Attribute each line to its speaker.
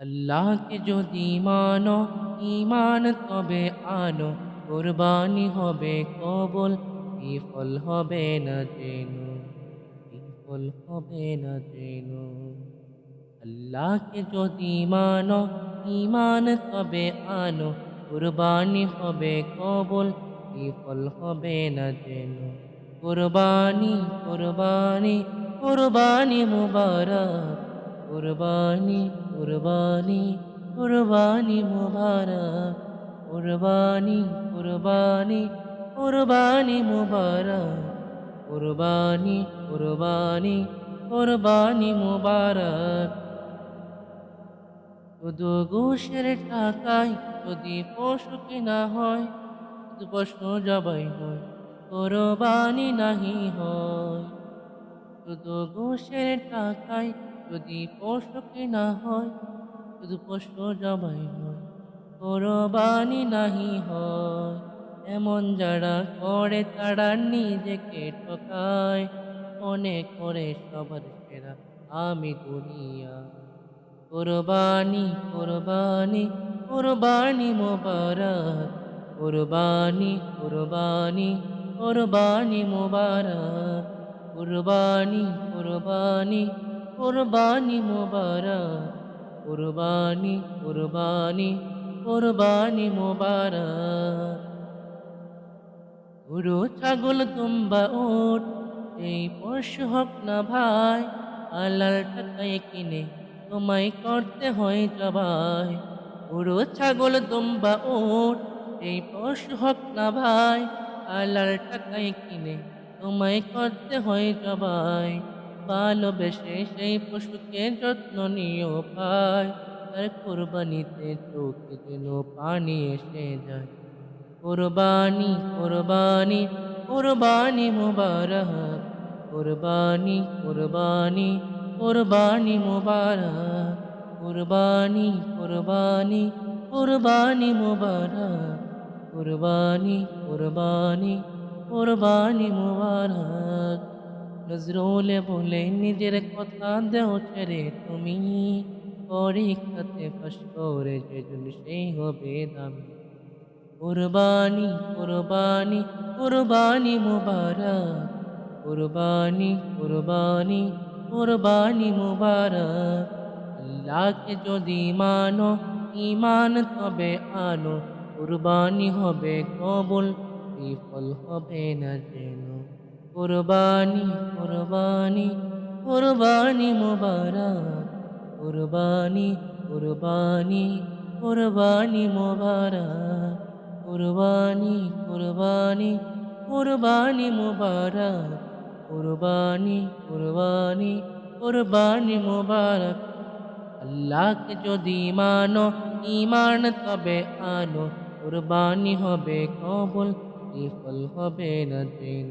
Speaker 1: আল্লাহকে যদি মানো ইমান তবে আনো। কোরবানি হবে কবল, বিফল হবে না যেন বিফল হবে না যেন আল্লাহকে যদি মানো ইমান তবে আনো। কোরবানি হবে কবল, বিফল হবে না যেন কোরবানি কোরবানি কোরবানি মুবারক। কুরবানি কুরবানি কুরবানি মুবারক, কুরবানি কুরবানি কুরবানি মুবারক, কুরবানি কুরবানি কুরবানি মুবারক। শুধু ঘুষের টাকায় যদি পশু কেনা হয়, শুধু পশু জবাই হয়, কোরবানি নাহি হয়। শুধু ঘুষের টাকায় যদি পশু কেনা হয়, শুধু পশু জবাই হয় কোরবানি নাহি হয়। এমন যারা করে, তারা নিজেকে ঠকায়। মনে করে সবার সেরা আমি দুনিয়া। কোরবানি কোরবানি কোরবানি মোবারক। কোরবানি কোরবানি কোরবানি মোবারক। কোরবানি কোরবানি কোরবানি মোবারক, কোরবানি কোরবানি কোরবানি মোবারক। গরু ছাগল তুম্বা ওট এই পশু হোক না ভাই আলাল টাকায় কিনে তোমায় করতে হয় জবাই। গরু ছাগল তুম্বা ওট এই পশু হোক না ভাই আলাল টাকায় কিনে তোমায় করতে হয় জবাই। ভালোবেসে সেই পশুকে যত্ন নিয়েও পায় তার কোরবানিতে চোখে যেন পানি এসে যায়। কোরবানি কোরবানি কোরবানি মুবারক। কোরবানি কোরবানি কোরবানি মুবারক। কোরবানি কোরবানি কোরবানি মুবারক। কোরবানি কোরবানি কোরবানি মুবারক। নজরুলে বলে, নিজের কথা দেও ছেড়ে তুমি পরীক্ষাতে ফাঁস করে যেজন সেই হবে দামি। কুরবানি কুরবানি কুরবানি মুবারক। কুরবানি কুরবানি কুরবানি মুবারক। আল্লাহকে যদি মানো ইমান তবে আনো। কুরবানি হবে কবুল, বিফল হবে না যেন কুরবানি কুরবানি কুরবানি মুবারক। কুরবানি কুরবানি কুরবানি মুবারক। কুরবানি কুরবানি কুরবানি মুবারক। কুরবানি কুরবানি কুরবানি মুবারক। আল্লাহকে যদি মানো ইমান তবে আনো কুরবানি হবে কবুল বিফল হবে না যেন